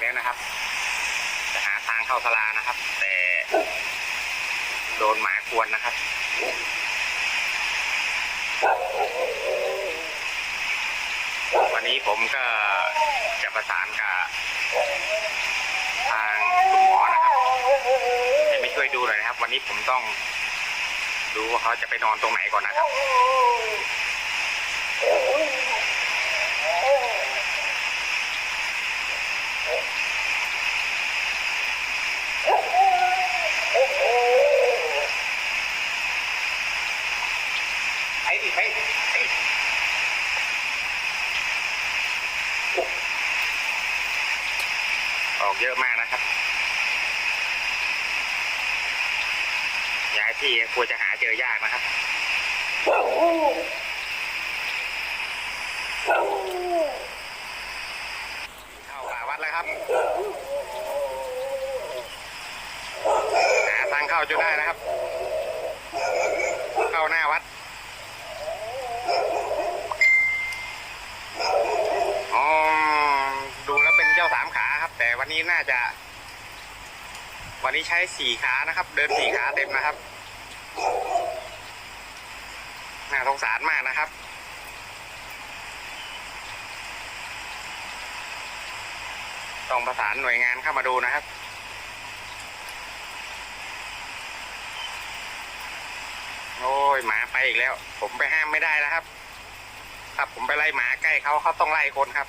แล้วนะครับ จะหาทางเข้าศาลานะครับ แต่โดนหมากวนนะครับวันนี้ผมก็จะประสานกับทางคุณหมอนะครับให้มาช่วยดูหน่อยนะครับ วันนี้ผมต้องดูว่าเขาจะไปนอนตรงไหนก่อนนะครับ ไปดิไปไปออกเยอะมากนะครับย้ายที่กลัวจะหาเจอยากนะครับเข้าป่าวัดแล้วครับหาทางเข้าจนได้นะครับ เข้าหน้าวัด อ๋อ ดูแล้วเป็นเจ้าสามขาครับ แต่ วันนี้น่าจะ วันนี้ใช้สี่ขานะครับ เดินสี่ขาเต็มนะครับน่าสงสารมากนะครับต้องประสานหน่วยงานเข้ามาดูนะครับ โอ้ยหมาไปอีกแล้ว ผมไปห้ามไม่ได้นะครับถ้าผมไปไล่หมาใกล้เขาเขาต้องไล่คนครับ